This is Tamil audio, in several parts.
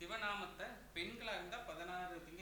சிவநாமத்தை பெண்களாக இருந்தால் பதினாறு திங்க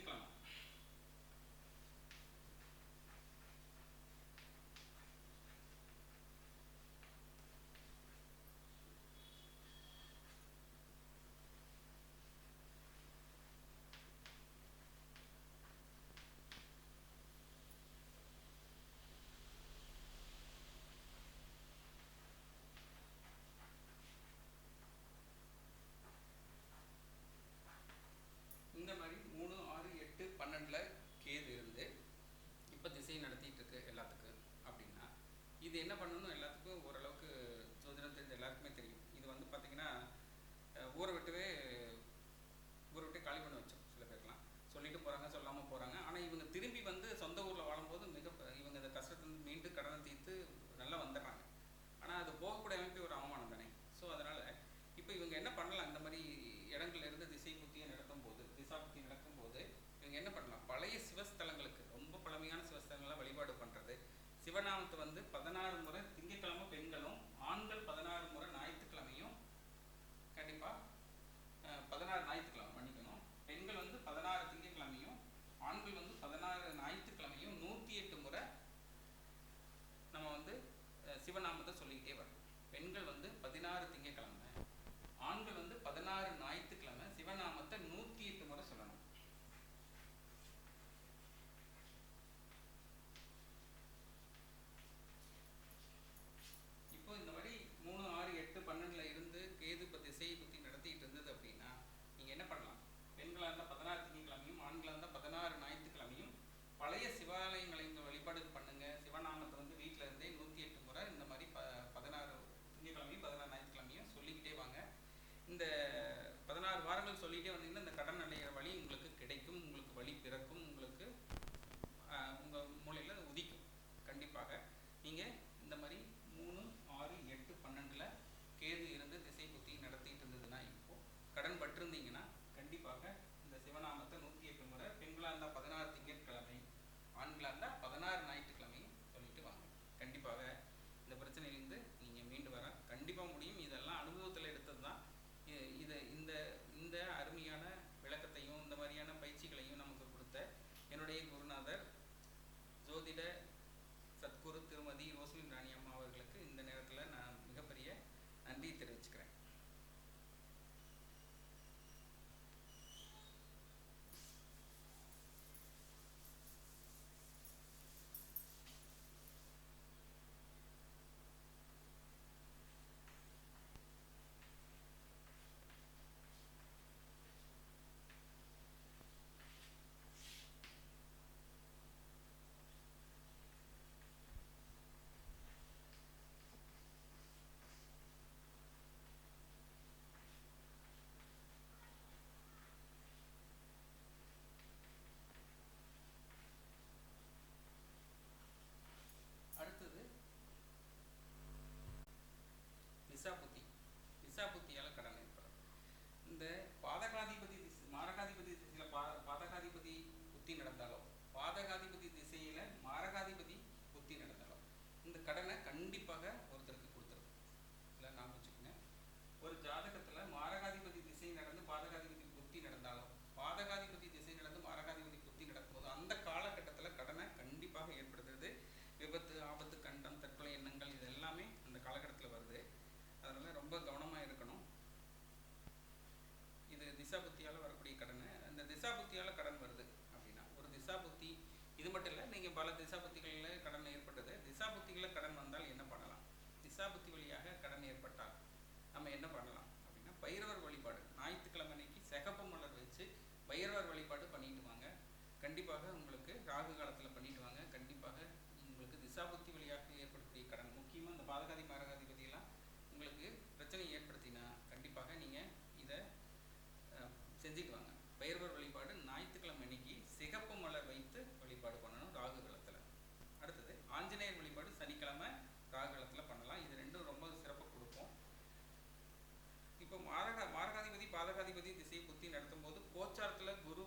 சிவநாமத்தை வந்து பதினாறு முறை திங்கட்கிழமை பெண்களும் ஆண்கள் பதினாறு முறை ஞாயிற்றுக்கிழமையும் கண்டிப்பாக பதினாறு ஞாயிற்றுக்கிழமை பண்ணிக்கணும். பெண்கள் வந்து பதினாறு திங்கட்கிழமையும் ஆண்கள் வந்து பதினாறு ஞாயிற்றுக்கிழமையும் நூற்றி எட்டு முறை நம்ம வந்து சிவநாமத்தை சொல்லிக்கிட்டே வரணும். பெண்கள் வந்து பதினாறு திங்கக்கிழமை ஆண்கள் வந்து பதினாறு ஞாயிற்று கடனை கண்டிப்பாக ஒருத்தருக்கு கொடுத்துருது இல்லை நான் வச்சுக்கோங்க. ஒரு ஜாதகத்தில் மாரகாதிபதி திசை நடந்து பாதகாதிபதி புத்தி நடந்தாலும் பாதகாதிபதி திசை நடந்து மாரகாதிபதி புத்தி நடக்கும்போது அந்த காலகட்டத்தில் கடனை கண்டிப்பாக ஏற்படுத்துறது. விபத்து ஆபத்து கண்டம் தற்கொலை எண்ணங்கள் இது எல்லாமே அந்த காலகட்டத்தில் வருது. அதனால் ரொம்ப கவனமாக இருக்கணும். இது திசா புத்தியால் வரக்கூடிய கடன் அந்த திசா புத்தியால் கடன் வருது அப்படின்னா ஒரு திசா புத்தி இது மட்டும் இல்லை நீங்கள் பல திசாபுத்திகள் பேரில் கடன் வந்தால் என்ன பண்ணலாம்? திசாபுத்தி வழியாக கடன் ஏற்பட்டால் நம்ம என்ன பண்ணலாம்? அப்படின்னா பைரவர் வழிபாடு. ஞாயிற்றுக்கிழமை அன்னைக்கு சிகப்பு மலர் வச்சு பைரவர் வழிபாடு பண்ணிட்டு வாங்க. கண்டிப்பாக உங்களுக்கு ராகு காலத்தில் பண்ணிட்டு வாங்க. கண்டிப்பாக உங்களுக்கு திசாபுத்தி வழியாக ஏற்படுத்திய கடன் முக்கியமாக இந்த பாதகாதி மாரகாதிபதியெல்லாம் உங்களுக்கு பிரச்சனை ஏற்படுத்தினா கண்டிப்பாக நீங்கள் இதை செஞ்சுட்டு வாங்க. பயிர்வர் கோச்சாரத்தில் குரு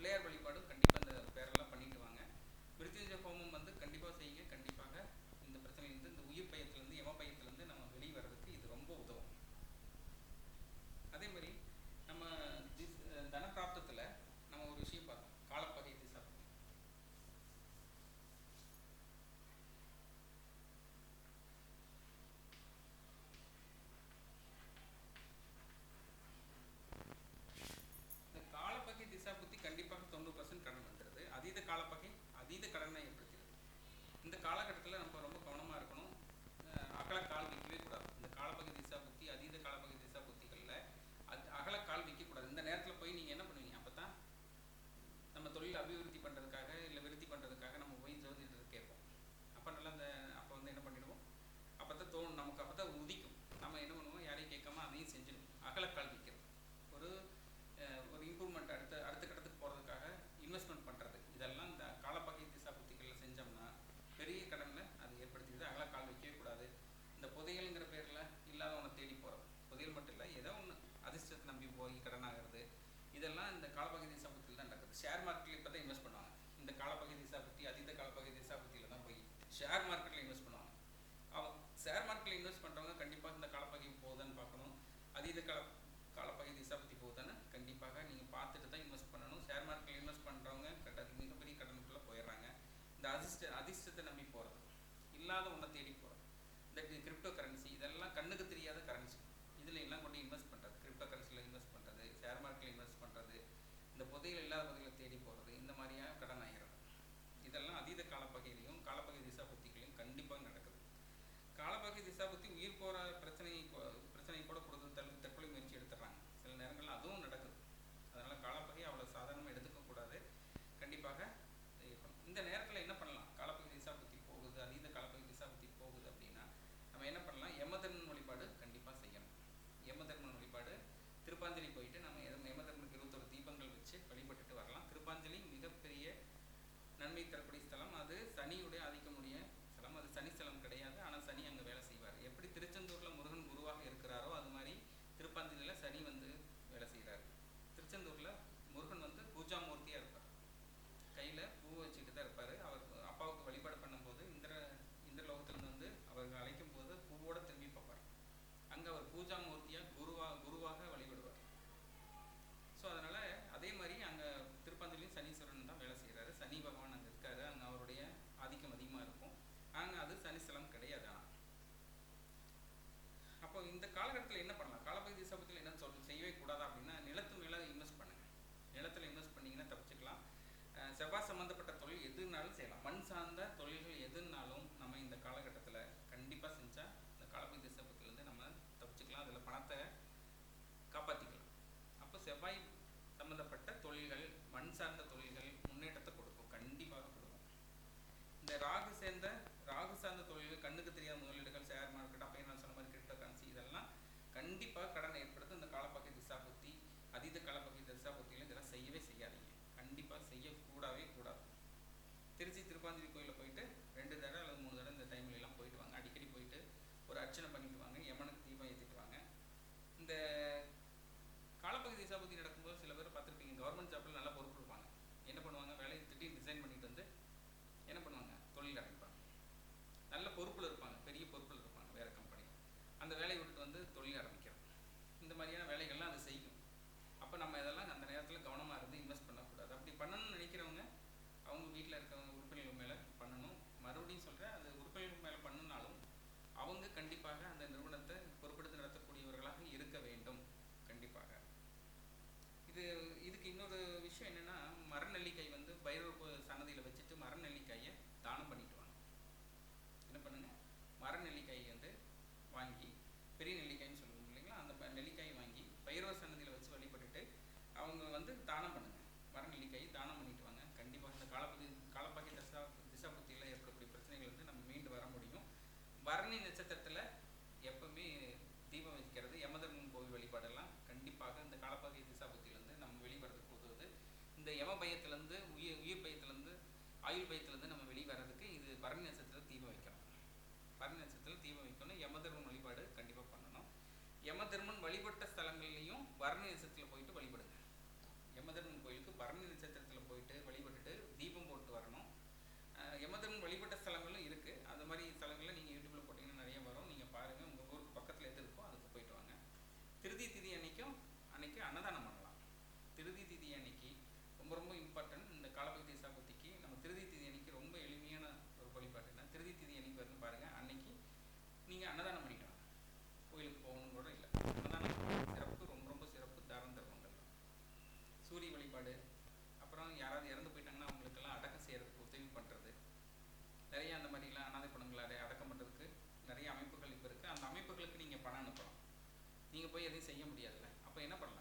பிள்ளையார் வழிபாடும் கண்டிப்பாக இந்த பேரெல்லாம் பண்ணிட்டு வாங்க. மிருத்யுஞ்ச ஹோமம் வந்து கண்டிப்பாக செய்யுங்க. கண்டிப்பாக இந்த பிரச்சனையிலிருந்து இந்த உயிர் பயத்துலேருந்து எம பயத்து ஷேர் மார்க்கெட்டில் இன்வெஸ்ட் பண்ணுவாங்க. ஷேர் மார்க்கெட்டில் இன்வெஸ்ட் பண்ணுறவங்க கண்டிப்பாக இந்த காலப்பகுதி போகுதான்னு பார்க்கணும். அதீத கால காலப்பகுதி திசை பற்றி போகுதான்னு கண்டிப்பாக நீங்கள் பார்த்துட்டு தான் இன்வெஸ்ட் பண்ணணும். ஷேர் மார்க்கெட்டில் இன்வெஸ்ட் பண்ணுறவங்க கட்டத்துக்கு மிகப்பெரிய கடனுக்குள்ளே போயிடுறாங்க. இந்த அதிர்ஷ்ட அதிர்ஷ்டத்தை நம்பி போகிறது இல்லாத ஒன்றை தேடி போகிறது இந்த கிரிப்டோ கரன்சி இதெல்லாம் கண்ணுக்கு தெரியாத கரன்சி இதில் எல்லாம் கொண்டு இன்வெஸ்ட் பண்ணுறது கிரிப்டோ கரன்சியில் இன்வெஸ்ட் பண்ணுறது ஷேர் மார்க்கெட்டில் இன்வெஸ்ட் பண்ணுறது இந்த புதையில் இல்லாத நோய் திசா பற்றி உயிர் போகிற பிரச்சனையை காலகட்டத்தில் என்ன பண்ணலாம்? காலப்பகுதி சமூகத்தில் என்ன சொல்ல செய்யவே கூடாது அப்படின்னா நிலத்து மேலே இன்வெஸ்ட் பண்ணுங்கள் நிலத்தில் இன்வெஸ்ட் பண்ணிங்கன்னா தப்பிச்சுக்கலாம். செவ்வாய் சம்மந்தப்பட்ட தொழில் எதுனாலும் செய்யலாம். மண் சார்ந்த கண்டிப்பாக கடன் ஏற்படுத்த இந்த காலப்பகை திசாபுத்தி அதீத காலப்பகை திசாபுத்தியில் இதெல்லாம் செய்யவே செய்யாதீங்க. கண்டிப்பாக செய்யக்கூடவே கூடாது. திருச்சி திருப்பாந்திரி கோயிலில் போயிட்டு ரெண்டு தடவை அல்லது மூணு தடவை இந்த டைம்லலாம் போயிட்டு வாங்க. அடிக்கடி போயிட்டு ஒரு அர்ச்சனை பண்ணிட்டு வாங்க. யமனுக்கு தீபம் ஏற்றிட்டு வாங்க. இந்த இது இதுக்கு இன்னொரு விஷயம் என்னன்னா மரநெல்லிக்காய் வந்து பைரவ சன்னதியில் வச்சுட்டு மரநெல்லிக்காயை தானம் பண்ணிட்டு வாங்க. என்ன பண்ணுங்க? மரநெல்லிக்காயை வந்து வாங்கி பெரிய நெல்லிக்காய்ன்னு சொல்லுவோம் இல்லைங்களா? அந்த நெல்லிக்காயை வாங்கி பைரவ சன்னதியில் வச்சு வழிபட்டுட்டு அவங்க வந்து தானம் பண்ணுங்கள் மரநெல்லிக்காயை தானம் பண்ணிட்டு வாங்க. கண்டிப்பாக இந்த காலப்பகுதி காலப்பாக்கி திசா திசாபுத்தியில் ஏற்படக்கூடிய பிரச்சனைகள் வந்து நம்ம மீண்டு வர முடியும். பரணி நட்சத்திரத்தில் இந்த யம பயத்திலேருந்து உயிர் உயிர் பயத்திலேருந்து ஆயுள் பயத்திலேருந்து நம்ம வெளியே வர்றதுக்கு இது பரணி நட்சத்திரத்தில் தீபம் வைக்கணும். பரணி நட்சத்திரத்தில் தீபம் வைக்கணும் யம தர்மன் வழிபாடு கண்டிப்பாக பண்ணணும். யம தர்மன் வழிபட்ட ஸ்தலங்கள்லேயும் பரணி நட்சத்திரம் போய் எதையும் செய்ய முடியாதுல்ல. அப்போ என்ன பண்ணலாம்?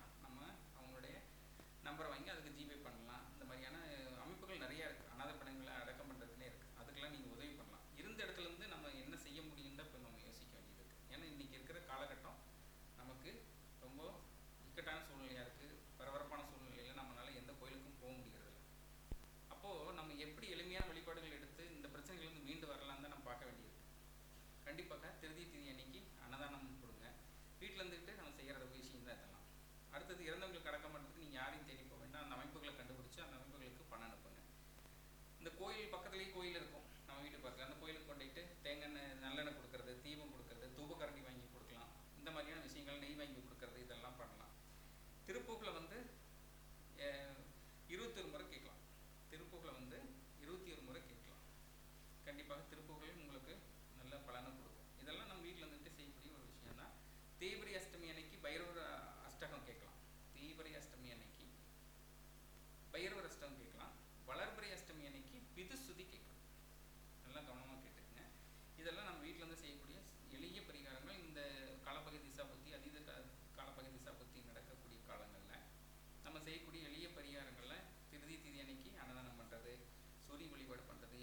கோயில் பக்கத்துலேயே கோயில் இருக்கு.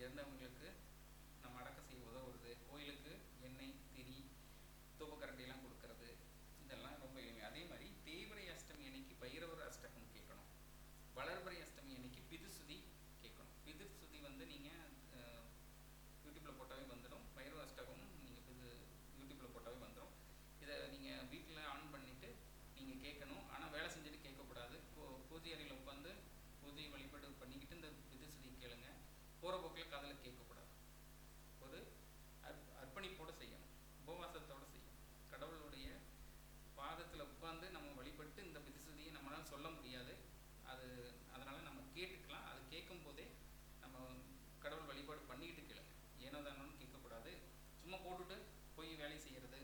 எண்ணம் சும்மா போட்டுட்டு போய் வேலையை செய்கிறது